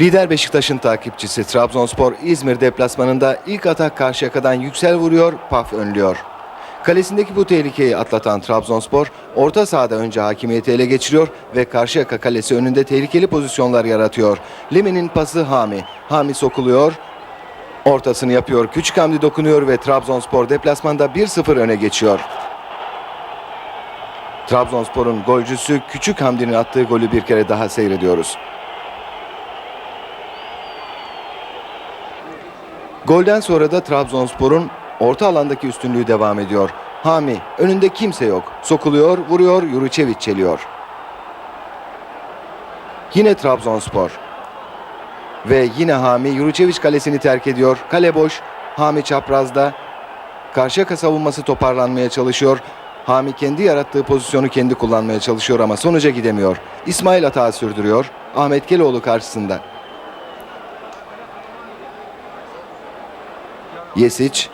Lider Beşiktaş'ın takipçisi Trabzonspor İzmir deplasmanında ilk atak Karşıyaka'dan yüksel vuruyor, Paf önlüyor. Kalesindeki bu tehlikeyi atlatan Trabzonspor orta sahada önce hakimiyeti ele geçiriyor ve Karşıyaka kalesi önünde tehlikeli pozisyonlar yaratıyor. Lemi'nin pası Hami. Hami sokuluyor, ortasını yapıyor. Küçük Hamdi dokunuyor ve Trabzonspor deplasmanda 1-0 öne geçiyor. Trabzonspor'un golcüsü Küçük Hamdi'nin attığı golü bir kere daha seyrediyoruz. Golden sonra da Trabzonspor'un orta alandaki üstünlüğü devam ediyor. Hami önünde kimse yok. Sokuluyor, vuruyor, Yuriçeviç çeliyor. Yine Trabzonspor. Ve yine Hami Yuriçeviç kalesini terk ediyor. Kale boş. Hami çaprazda. Karşıyaka savunması toparlanmaya çalışıyor. Hami kendi yarattığı pozisyonu kendi kullanmaya çalışıyor ama sonuca gidemiyor. İsmail hata sürdürüyor. Ahmet Keloğlu karşısında. Yesic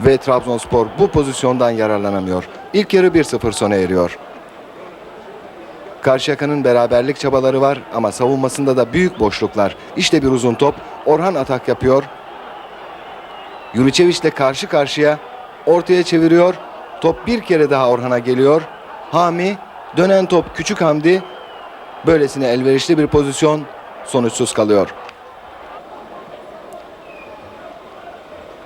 ve Trabzonspor bu pozisyondan yararlanamıyor. İlk yarı 1-0 sona eriyor. Karşıyaka'nın beraberlik çabaları var ama savunmasında da büyük boşluklar. İşte bir uzun top. Orhan atak yapıyor. Yuriçeviç'le karşı karşıya ortaya çeviriyor. Top bir kere daha Orhan'a geliyor. Hami dönen top Küçük Hamdi böylesine elverişli bir pozisyon sonuçsuz kalıyor.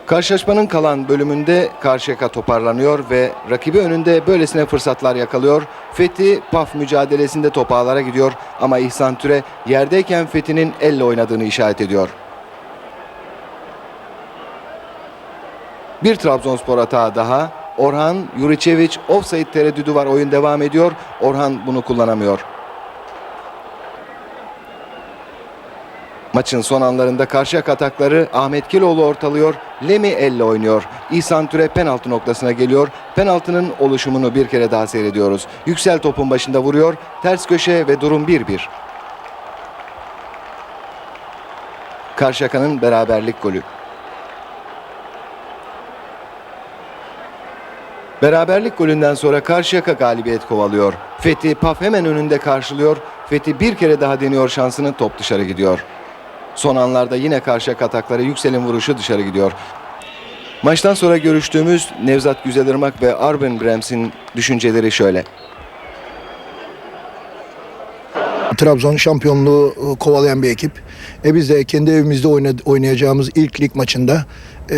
Karşılaşmanın kalan bölümünde Karşıyaka toparlanıyor ve rakibi önünde böylesine fırsatlar yakalıyor. Fethi paf mücadelesinde top ağlara gidiyor ama İhsan Türe yerdeyken Fethi'nin elle oynadığını işaret ediyor. Bir Trabzonspor hata daha. Orhan Yuriçeviç offside tereddüdü var. Oyun devam ediyor. Orhan bunu kullanamıyor. Maçın son anlarında Karşıyaka atakları Ahmet Keloğlu ortalıyor. Lemi elle oynuyor. İhsan Türe penaltı noktasına geliyor. Penaltının oluşumunu bir kere daha seyrediyoruz. Yüksel topun başında vuruyor. Ters köşe ve durum 1-1. Karşıyaka'nın beraberlik golü. Beraberlik golünden sonra Karşıyaka galibiyet kovalıyor. Fethi Paf hemen önünde karşılıyor. Fethi bir kere daha deniyor şansını top dışarı gidiyor. Son anlarda yine Karşıyaka atakları Yüksel'in vuruşu dışarı gidiyor. Maçtan sonra görüştüğümüz Nevzat Güzelırmak ve Arben Brems'in düşünceleri şöyle. Trabzon şampiyonluğu e, kovalayan bir ekip. E biz de kendi evimizde oyna- oynayacağımız ilk lig maçında e,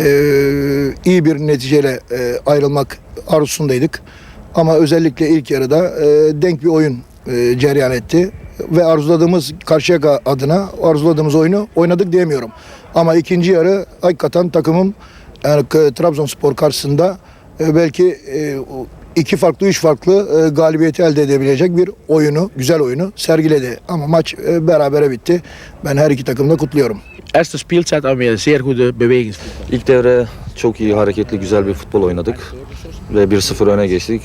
iyi bir neticeyle e, ayrılmak arzusundaydık. Ama özellikle ilk yarıda e, denk bir oyun e, cereyan etti. Ve arzuladığımız Karşıyaka adına arzuladığımız oyunu oynadık diyemiyorum. Ama ikinci yarı hakikaten takımım yani Trabzonspor karşısında e, belki e, iki farklı, üç farklı e, galibiyeti elde edebilecek bir oyunu, güzel oyunu sergiledi. Ama maç berabere bitti. Ben her iki takımı da kutluyorum. Eerste speeltijd alweer zeer goede bewegingsvoetbal. İlk devre çok iyi, hareketli, güzel bir futbol oynadık. Ve 1-0 öne geçtik.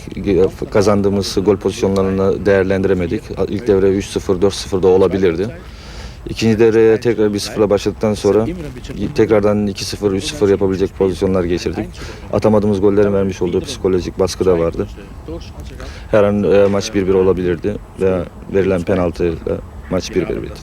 Kazandığımız gol pozisyonlarını değerlendiremedik. İlk devre 3-0, 4-0 da olabilirdi. İkinci devreye tekrar 1-0'la başladıktan sonra tekrardan 2-0, 3-0 yapabilecek pozisyonlar geçirdik. Atamadığımız gollerin vermiş olduğu psikolojik baskı da vardı. Her an e, maç 1-1 olabilirdi ve verilen penaltıyla maç 1-1 bitti.